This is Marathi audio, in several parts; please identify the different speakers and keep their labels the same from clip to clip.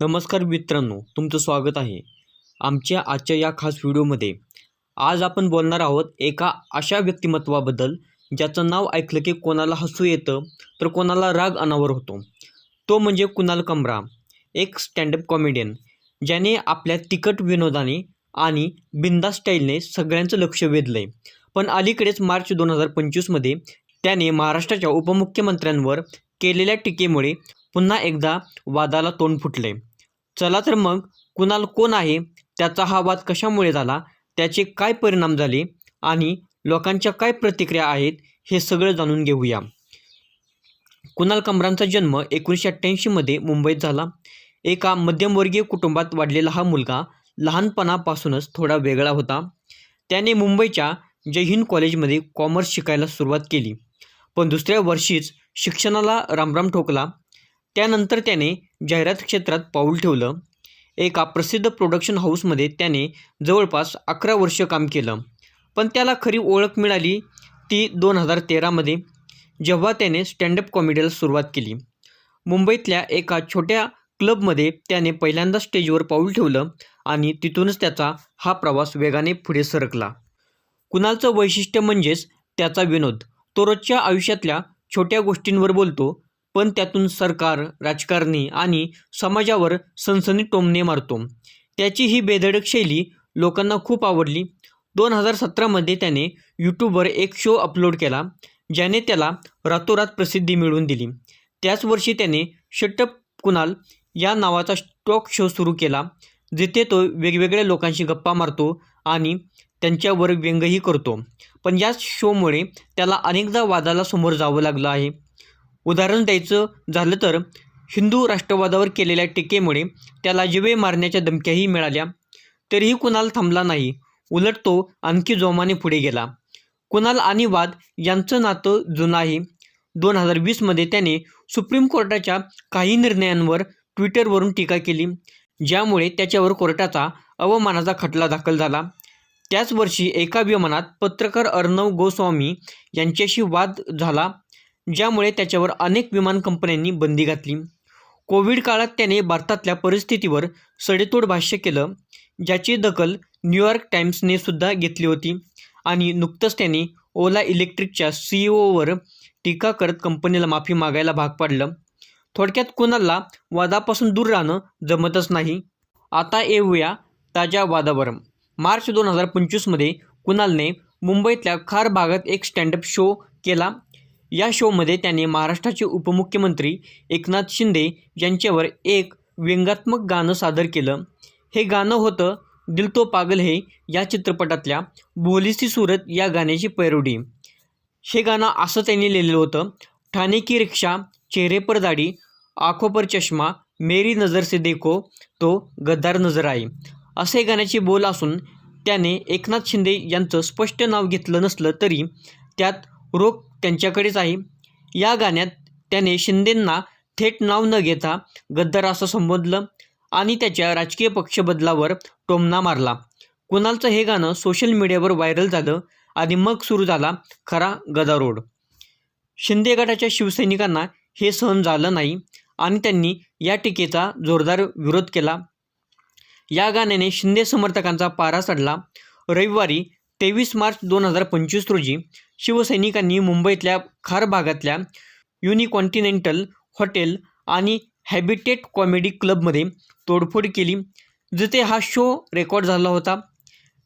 Speaker 1: नमस्कार मित्रांनो तुमचं स्वागत आहे आमच्या आजच्या या खास व्हिडिओमध्ये. आज आपण बोलणार आहोत एका अशा व्यक्तिमत्वाबद्दल ज्याचं नाव ऐकलं की कोणाला हसू येतं तर कोणाला राग अनावर होतो. तो म्हणजे कुणाल कमरा एक स्टँडअप कॉमेडियन ज्याने आपल्या तिखट विनोदाने आणि बिंदा स्टाईलने सगळ्यांचं लक्ष वेधलं आहे पण अलीकडेच मार्च दोन हजार पंचवीसमध्ये त्याने महाराष्ट्राच्या उपमुख्यमंत्र्यांवर केलेल्या टीकेमुळे पुन्हा एकदा वादाला तोंड फुटले चला तर मग कुणाल कोण आहे? त्याचा हा वाद कशामुळे झाला? त्याचे काय परिणाम झाले? आणि लोकांच्या काय प्रतिक्रिया आहेत? हे सगळं जाणून घेऊया. कुणाल कमरांचा जन्म एकोणीसशे अठ्ठ्याऐंशीमध्ये मुंबईत झाला. एका मध्यमवर्गीय कुटुंबात वाढलेला हा मुलगा लहानपणापासूनच थोडा वेगळा होता. त्याने मुंबईच्या जय हिंद कॉलेजमध्ये कॉमर्स शिकायला सुरुवात केली. पण दुसऱ्या वर्षीच शिक्षणाला रामराम ठोकला. त्यानंतर त्याने जाहिरात क्षेत्रात पाऊल ठेवलं. एका प्रसिद्ध प्रोडक्शन हाऊसमध्ये त्याने जवळपास अकरा वर्ष काम केलं. पण त्याला खरी ओळख मिळाली ती दोन हजार तेरामध्ये जेव्हा त्याने स्टँडअप कॉमेडीला सुरुवात केली. मुंबईतल्या एका छोट्या क्लबमध्ये त्याने पहिल्यांदा स्टेजवर पाऊल ठेवलं आणि तिथूनच त्याचा हा प्रवास वेगाने पुढे सरकला. कुणालचं वैशिष्ट्य म्हणजेच त्याचा विनोद. तो रोजच्या आयुष्यातल्या छोट्या गोष्टींवर बोलतो पण त्यातून सरकार राजकारणी आणि समाजावर सनसनी टोमणे मारतो. त्याची ही बेधडक शैली लोकांना खूप आवडली. दोन हजार सतरामध्ये त्याने यूट्यूबवर एक शो अपलोड केला ज्याने त्याला रातोरात प्रसिद्धी मिळवून दिली. त्याच वर्षी त्याने शटअप कुणाल या नावाचा स्टॉक शो सुरू केला जिथे तो वेगवेगळ्या लोकांशी गप्पा मारतो आणि त्यांच्यावर व्यंगही करतो. पण याच शोमुळे त्याला अनेकदा वादाला समोर जावं लागलं आहे. उदाहरण द्यायचं झालं तर हिंदू राष्ट्रवादावर केलेल्या टीकेमुळे त्याला जिवे मारण्याच्या धमक्याही मिळाल्या. तरीही कुणाल थांबला नाही. उलट तो आणखी जोमाने पुढे गेला. कुणाल आणि वाद यांचं नातं जुनं आहे. दोन हजार वीसमध्ये त्याने सुप्रीम कोर्टाच्या काही निर्णयांवर ट्विटरवरून टीका केली ज्यामुळे त्याच्यावर कोर्टाचा अवमानाचा खटला दाखल झाला. त्याच वर्षी एका विमानात पत्रकार अर्णव गोस्वामी यांच्याशी वाद झाला. ज्यामुळे त्याच्यावर अनेक विमान कंपन्यांनी बंदी घातली. कोविड काळात त्याने भारतातल्या परिस्थितीवर सडेतोड भाष्य केलं ज्याची दखल न्यूयॉर्क टाइम्सने सुद्धा घेतली होती आणि नुकतंच त्याने ओला इलेक्ट्रिकच्या सी ओवर टीका करत कंपनीला माफी मागायला भाग पाडलं. थोडक्यात कुणाला वादापासून दूर राहणं जमतच नाही. आता येऊया ताज्या वादावर मार्च दोन हजार पंचवीसमध्ये कुणालने मुंबईतल्या खार भागात एक स्टँडअप शो केला. या शोमध्ये त्याने महाराष्ट्राचे उपमुख्यमंत्री एकनाथ शिंदे यांच्यावर एक व्यंगात्मक गाणं सादर केलं. हे गाणं होतं दिल तो पागल हे या चित्रपटातल्या बोलीसी सूरत या गाण्याची पैरोडी. हे गाणं असं त्यांनी लिहिलेलं होतं ठाणे की रिक्षा चेहरे पर दाढी आखो पर चष्मा मेरी नजर से देखो तो गद्दार नजर आहे असे गाण्याचे बोल असून त्याने एकनाथ शिंदे यांचं स्पष्ट नाव घेतलं नसलं तरी त्यात रोख त्यांच्याकडेच आहे. या गाण्यात त्याने शिंदेंना थेट नाव न घेता गद्दार असं संबोधलं आणि त्याच्या राजकीय पक्षबदलावर टोमना मारला. कुणालचं हे गाणं सोशल मीडियावर व्हायरल झालं आणि मग सुरू झाला खरा गदारोड शिंदे गटाच्या शिवसैनिकांना हे सहन झालं नाही आणि त्यांनी या टीकेचा जोरदार विरोध केला. या गाण्याने शिंदे समर्थकांचा पारा चढला. रविवारी तेवीस मार्च दोन हजार पंचवीस रोजी शिवसैनिकांनी मुंबईतल्या खार भागातल्या युनिकॉन्टिनेंटल हॉटेल आणि हॅबिटेट कॉमेडी क्लबमध्ये तोडफोड केली जिथे हा शो रेकॉर्ड झाला होता.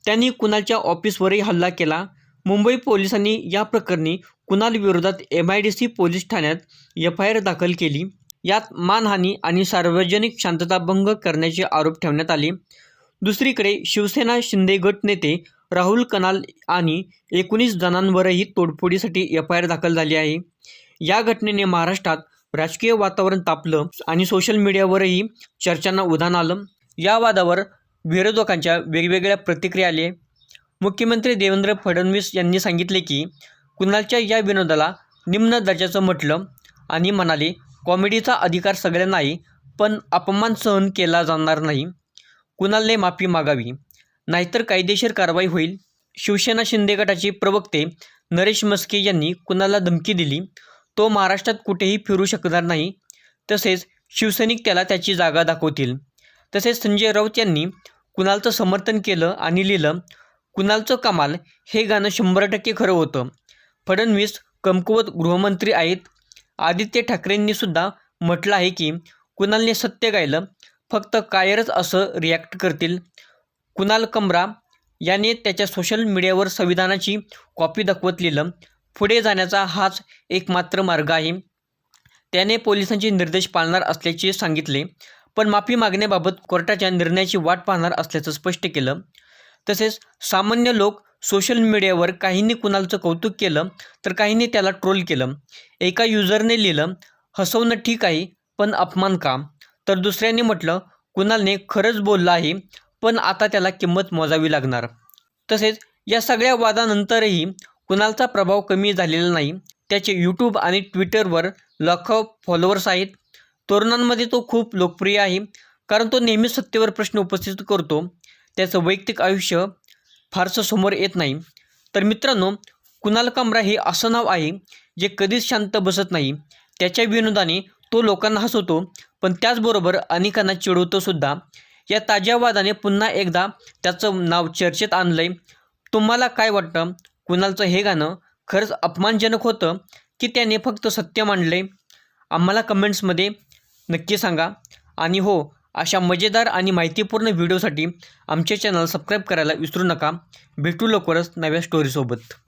Speaker 1: त्यांनी कुणालच्या ऑफिसवरही हल्ला केला. मुंबई पोलिसांनी या प्रकरणी कुणाल विरोधात M I D C police ठाण्यात एफ आय आर दाखल केली. यात मानहानी आणि सार्वजनिक शांतता भंग करण्याचे आरोप ठेवण्यात आले. दुसरीकडे शिवसेना शिंदे गट नेते राहुल कनाल आणि एकोणीस जणांवरही तोडफोडीसाठी एफ आय आर दाखल झाली आहे. या घटनेने महाराष्ट्रात राजकीय वातावरण तापलं आणि सोशल मीडियावरही चर्चांना उधाण आलं. या वादावर विरोधकांच्या वेगवेगळ्या प्रतिक्रिया आले मुख्यमंत्री देवेंद्र फडणवीस यांनी सांगितले की कुणालच्या या विनोदाला निम्न दर्जाचं म्हटलं आणि म्हणाले कॉमेडीचा अधिकार सगळ्यांना आहे पण अपमान सहन केला जाणार नाही. कुणालने माफी मागावी. नाहीतर कायदेशीर कारवाई होईल. शिवसेना शिंदे गटाचे प्रवक्ते नरेश मस्के यांनी कुणाला धमकी दिली? तो महाराष्ट्रात कुठेही फिरू शकणार नाही. तसेच शिवसैनिक त्याला त्याची जागा दाखवतील. तसेच संजय राऊत यांनी कुणालचं समर्थन केलं आणि लिहिलं कुणालचं कमाल हे गाणं शंभर टक्के खरं होतं. फडणवीस कमकुवत गृहमंत्री आहेत. आदित्य ठाकरेंनी सुद्धा म्हटलं आहे की कुणालने सत्य गायलं फक्त कायरच असं रिॲक्ट करतील. कुणाल कमरा याने त्याच्या सोशल मीडियावर संविधानाची कॉपी दाखवत लिहिलं. पुढे जाण्याचा हाच एकमात्र मार्ग आहे. त्याने पोलिसांचे निर्देश पाळणार असल्याचे सांगितले. पण माफी मागण्याबाबत कोर्टाच्या निर्णयाची वाट पाहणार असल्याचं स्पष्ट केलं. तसेच सामान्य लोक सोशल मीडियावर काहींनी कुणालचं कौतुक केलं तर काहींनी त्याला ट्रोल केलं. एका युजरने लिहिलं हसवणं ठीक आहे पण अपमान का? तर दुसऱ्याने म्हटलं कुणालने खरंच बोललं आहे पण आता त्याला किंमत मोजावी लागणार. तसेच या सगळ्या वादानंतरही कुणालचा प्रभाव कमी झालेला नाही. त्याचे यूट्यूब आणि ट्विटरवर लाखो फॉलोअर्स आहेत. तरुणांमध्ये तो खूप लोकप्रिय आहे कारण तो नेहमी सत्तेवर प्रश्न उपस्थित करतो. त्याचं वैयक्तिक आयुष्य फारसं समोर येत नाही. तर मित्रांनो कुणाल कामरा हे असं नाव आहे जे कधीच शांत बसत नाही. त्याच्या विनोदाने तो लोकांना हसवतो पण त्याचबरोबर अनेकांना चिडवतो सुद्धा. या ताज्या वादाने पुन्हा एकदा त्याचं नाव चर्चेत आणलंय. तुम्हाला काय वाटतं? कुणालचं हे गाणं खरंच अपमानजनक होतं की त्याने फक्त सत्य मांडले आम्हाला कमेंट्समध्ये नक्की सांगा. आणि हो अशा मजेदार आणि माहितीपूर्ण व्हिडिओसाठी आमचे चॅनल सबस्क्राईब करायला विसरू नका. भेटू लवकरच नव्या स्टोरीसोबत